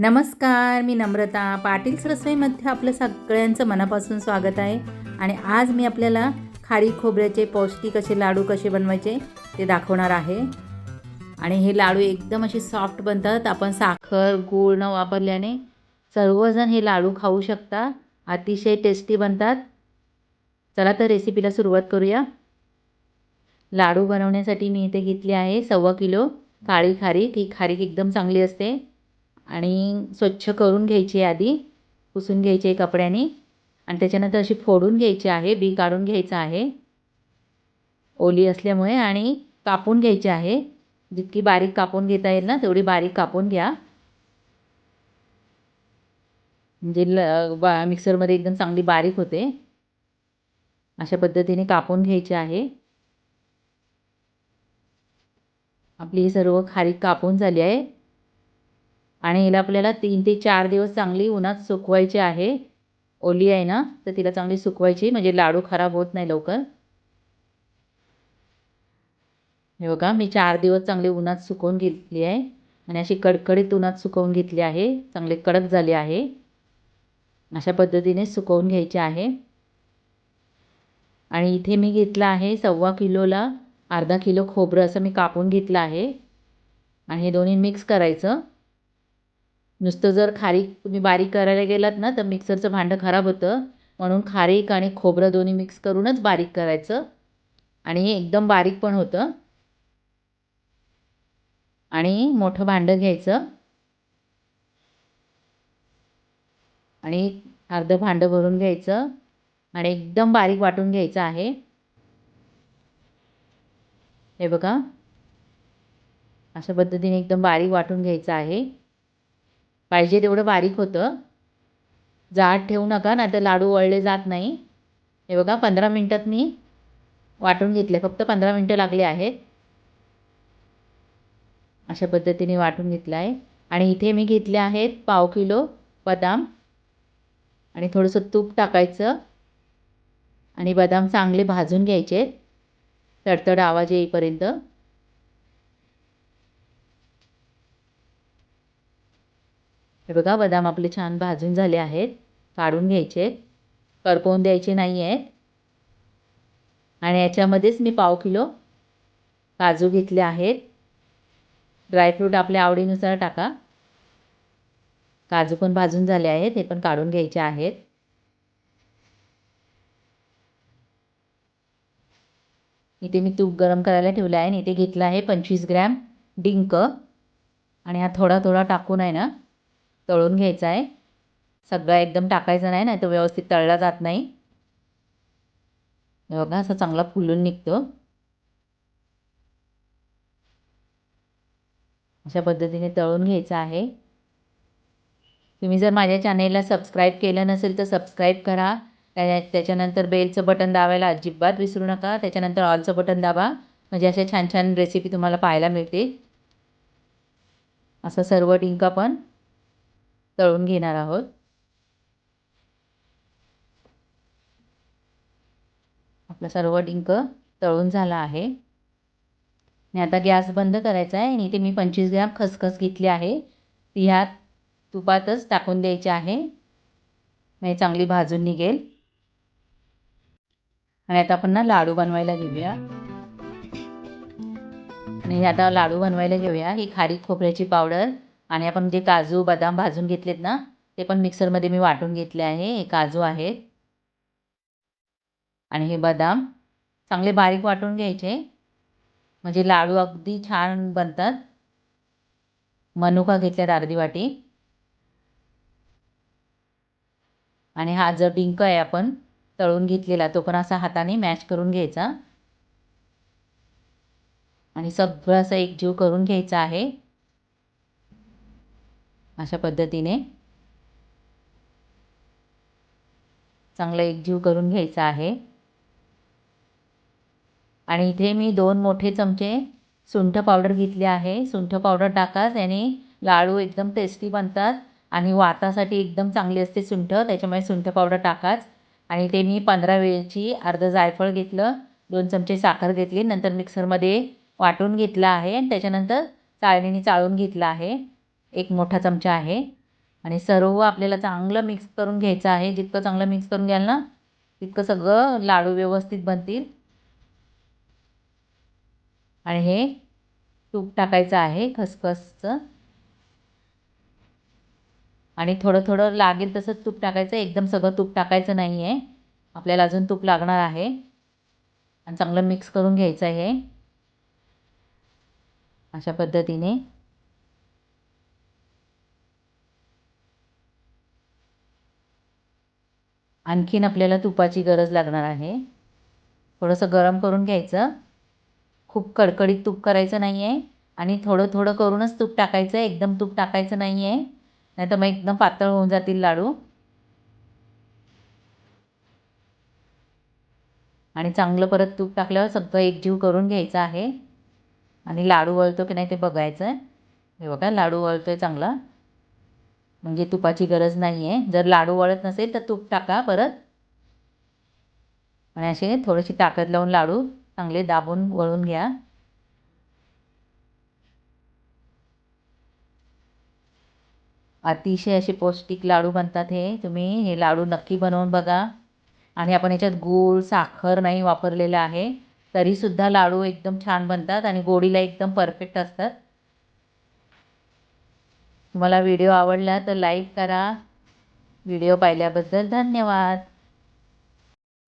नमस्कार मी नम्रता. पाटील रसोईमध्ये आपलं सगळ्यांचं मनापासून स्वागत आहे. आणि आज मी आपल्याला खारी खोबऱ्याचे पौष्टिक असे लाडू कसे बनवायचे ते दाखवणार आहे. आणि हे लाडू एकदम असे सॉफ्ट बनतात. आपण साखर गूळ न वापरल्याने सर्वजण हे लाडू खाऊ शकता. अतिशय टेस्टी बनतात. चला तर रेसिपीला सुरुवात करूया. लाडू बनवण्यासाठी मी इथे घेतले आहे सव्वा किलो काळी खारीक. ही खारीक एकदम चांगली असते. आणि स्वच्छ करून घ्यायची आधी पुसून घ्यायची आहे कपड्याने. आणि त्याच्यानंतर अशी फोडून घ्यायची आहे बी काढून घ्यायचं आहे. ओली असल्यामुळे आणि कापून घ्यायची आहे. जितकी बारीक कापून घेता येईल ना तेवढी बारीक कापून घ्या. म्हणजे ल बा मिक्सरमध्ये एकदम चांगली बारीक होते. अशा पद्धतीने कापून घ्यायची आहे. आपली ही सर्व खारीक कापून झाली आहे. आणि हिला आपल्याला तीन ते चार दिवस चांगली उन्हात सुकवायची आहे. ओली आहे ना तर तिला चांगली सुकवायची म्हणजे लाडू खराब होत नाही लवकर. हे बघा मी चार दिवस चांगली उन्हात सुकवून घेतली आहे. आणि अशी कडकडीत उन्हात सुकवून घेतली आहे. चांगले कडक झाले आहे. अशा पद्धतीने सुकवून घ्यायचे आहे. आणि इथे मी घेतलं आहे सव्वा किलोला अर्धा किलो खोबरं असं मी कापून घेतलं आहे. आणि हे दोन्ही मिक्स करायचं. नुसतं जर खारीक तुम्ही बारीक करायला गेलात ना तर मिक्सरचं भांडं खराब होतं. म्हणून खारीक आणि खोबरं दोन्ही मिक्स करूनच बारीक करायचं. आणि हे एकदम बारीक पण होतं. आणि मोठं भांडं घ्यायचं. आणि अर्धं भांडं भरून घ्यायचं. आणि एकदम बारीक वाटून घ्यायचं आहे. हे बघा. अशा पद्धतीने एकदम बारीक वाटून घ्यायचं आहे. पाहिजे तेवढं बारीक होतं. जाड ठेवू नका नाहीतर लाडू वळले जात नाही. हे बघा पंधरा मिनटात मी वाटून घेतले. फक्त पंधरा मिनटं लागले आहेत. अशा पद्धतीने वाटून घेतला आहे आणि इथे मी घेतले आहेत पाव किलो बदाम. आणि थोडंसं तूप टाकायचं. आणि बदाम चांगले भाजून घ्यायचे. तडतड आवाज येईपर्यंत. हे बघा बदाम आपले छान भाजून झाले आहेत. काढून घ्यायचे. करपवून द्यायचे नाही आहेत. आणि याच्यामध्येच मी पाव किलो काजू घेतले आहेत. ड्रायफ्रूट आपल्या आवडीनुसार टाका. काजू पण भाजून झाले आहेत. हे पण काढून घ्यायचे आहेत. इथे मी तूप गरम करायला ठेवलं आहे आणि इथे घेतलं आहे पंचवीस ग्रॅम डिंक. आणि हा थोडा थोडा टाकून आहे ना तळून घ्यायचा आहे. सगळा एकदम टाकायचा नाही नाही तर व्यवस्थित तळला जात नाही. बघा असं चांगला फुलून निघतो. अशा पद्धतीने तळून घ्यायचं आहे. तुम्ही जर माझ्या चॅनेलला सबस्क्राईब केलं नसेल तर सबस्क्राईब करा. त्या त्याच्यानंतर बेलचं बटन दाबायला अजिबात विसरू नका. त्याच्यानंतर ऑलचं बटन दाबा. म्हणजे अशा छान छान रेसिपी तुम्हाला पाहायला मिळतील. असं सर्व टिंका पण तळून घेणार आहोत. आपला सर्व डिंक तळून झाला आहे. आणि आता गॅस बंद करायचा आहे आणि इथे मी पंचवीस ग्रॅम खसखस घेतली आहे. ती ह्या तुपातच टाकून द्यायची आहे. म्हणजे चांगली भाजून निघेल. आणि आता आपण ना लाडू बनवायला घेऊया. आणि आता लाडू बनवायला घेऊया. ही खारीक खोबऱ्याची पावडर. आणि आपण जे काजू बदाम भाजून घेतलेत ना ते पण मिक्सरमध्ये मी वाटून घेतले आहे. हे काजू आहेत. आणि हे बदाम. चांगले बारीक वाटून घ्यायचे. म्हणजे लाडू अगदी छान बनतात. मनुका घेतल्यात अर्धी वाटी. आणि हा जो डिंक आहे आपण तळून घेतलेला तो पण असा हाताने मॅश करून घ्यायचा. आणि सगळं असं एकजीव करून घ्यायचा आहे. अशा पद्धतीने चांगलं एकजीव करून घ्यायचा आहे. आणि इथे मी दोन मोठे चमचे सुंठ पावडर घेतली आहे. सुंठ पावडर टाका त्याने लाडू एकदम टेस्टी बनतात आणि वातासाठी एकदम चांगली असते सुंठ त्याच्यामुळे सुंठ पावडर टाकाच. आणि ते मी पंधरा वेळची अर्धं जायफळ घेतलं दोन चमचे साखर घेतली नंतर मिक्सरमध्ये वाटून घेतलं आहे आणि त्याच्यानंतर चाळणीने चाळून घेतलं आहे. एक मोठा चमचा आहे. आणि सर्व आपल्याला चांगलं मिक्स करून घ्यायचं आहे. जितकं चांगलं मिक्स करून घ्याल ना तितकं सगळं लाडू व्यवस्थित बनतील. आणि हे तूप टाकायचं आहे खसखसचं. आणि थोडं थोडं लागेल तसंच तूप टाकायचं. एकदम सगळं तूप टाकायचं नाही आहे आपल्याला अजून तूप लागणार आहे. आणि चांगलं मिक्स करून घ्यायचं आहे अशा पद्धतीने. आणखीन आपल्याला तुपाची गरज लागणार आहे. थोडंसं गरम करून घ्यायचं. खूप कडकडीत तूप करायचं नाही आहे आणि थोडं थोडं करूनच तूप टाकायचं. आहे एकदम तूप टाकायचं नाही आहे नाही तर मग एकदम पातळ होऊन जातील लाडू. आणि चांगलं परत तूप टाकल्यावर सगळं एकजीव करून घ्यायचं आहे. आणि लाडू वळतो की नाही ते बघायचं. आहे हे बघा लाडू वळतो आहे चांगला. म्हणजे तुपाची गरज नाही आहे जर लाडू वळत नसेल तर तूप टाका परत. आणि असे थोडीशी ताकद लावून लाडू चांगले दाबून वळून घ्या. अतिशय असे पौष्टिक लाडू बनतात हे. तुम्ही हे लाडू नक्की बनवून बघा. आणि आपण याच्यात गूळ साखर नाही वापरलेलं आहे. तरीसुद्धा लाडू एकदम छान बनतात आणि गोडीला एकदम परफेक्ट असतात. तुम्हाला व्हिडिओ आवडला तर लाईक करा. व्हिडिओ पाहिल्याबद्दल धन्यवाद.